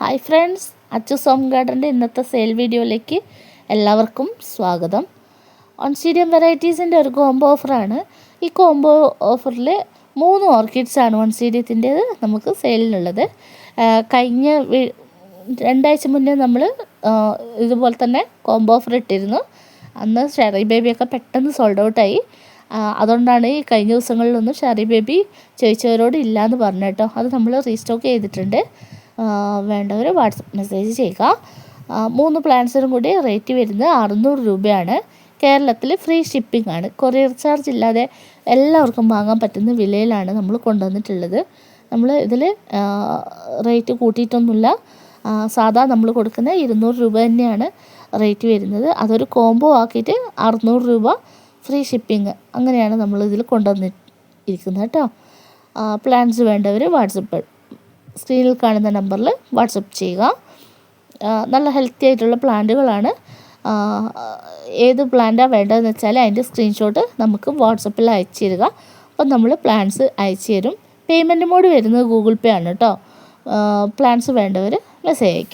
Hi friends Achu സോം ഗാർഡന്റെ ഇന്നത്തെ സെയിൽ വീഡിയോയിലേക്ക് എല്ലാവർക്കും സ്വാഗതം. ഓൺസീഡിയം വെറൈറ്റീസിന്റെ ഒരു കോംബോ ഓഫറാണ് ഈ കോംബോ ഓഫറിൽ മൂന്ന് ഓർക്കിഡ്സാണ് ഓൺസീഡിയത്തിന്റേത് നമുക്ക് സെയിലിനുള്ളത് കഴിഞ്ഞ രണ്ടാഴ്ച മുന്നേ നമ്മൾ ഇതുപോലെ തന്നെ കോംബോ ഓഫർ ഇട്ടിരുന്നു. അന്ന് ഷെറി ബേബിയൊക്കെ പെട്ടെന്ന് സോൾഡ് ഔട്ടായി അതുകൊണ്ടാണ് ഈ കഴിഞ്ഞ ദിവസങ്ങളിലൊന്നും ഷെറി ബേബി ചോദിച്ചവരോട് എന്ന് പറഞ്ഞു കേട്ടോ. അത് നമ്മൾ റീസ്റ്റോക്ക് ചെയ്തിട്ടുണ്ട്. വേണ്ടവർ വാട്സപ്പ് മെസ്സേജ് ചെയ്യുക. മൂന്ന് പ്ലാൻസിനും കൂടി റേറ്റ് വരുന്നത് അറുന്നൂറ് രൂപയാണ്. കേരളത്തിൽ ഫ്രീ ഷിപ്പിംഗ് ആണ്. കൊറിയർ ചാർജ് ഇല്ലാതെ എല്ലാവർക്കും വാങ്ങാൻ പറ്റുന്ന വിലയിലാണ് നമ്മൾ കൊണ്ടുവന്നിട്ടുള്ളത്. നമ്മൾ ഇതിൽ റേറ്റ് കൂട്ടിയിട്ടൊന്നുമില്ല. സാധാ നമ്മൾ കൊടുക്കുന്ന ഇരുന്നൂറ് രൂപ തന്നെയാണ് റേറ്റ് വരുന്നത്. അതൊരു കോംബോ ആക്കിയിട്ട് അറുന്നൂറ് രൂപ ഫ്രീ ഷിപ്പിംഗ് അങ്ങനെയാണ് നമ്മൾ ഇതിൽ കൊണ്ടുവന്നി ഇരിക്കുന്നത് കേട്ടോ പ്ലാൻസ് വേണ്ടവർ വാട്സപ്പ് സ്ക്രീനിൽ കാണുന്ന നമ്പറിൽ വാട്സപ്പ് ചെയ്യുക. നല്ല ഹെൽത്തി ആയിട്ടുള്ള പ്ലാന്റുകളാണ് ഏത് പ്ലാന്റാണ് വേണ്ടതെന്ന് വെച്ചാൽ അതിന്റെ സ്ക്രീൻഷോട്ട് നമുക്ക് വാട്സപ്പിൽ അയച്ചു തരിക. അപ്പം നമ്മൾ പ്ലാൻസ് അയച്ചു തരും. പേയ്മെന്റ് മോഡ് വരുന്നത് ഗൂഗിൾ പേ ആണ് കേട്ടോ പ്ലാൻസ് വേണ്ടവർ മെസ്സേജ് അയക്കും.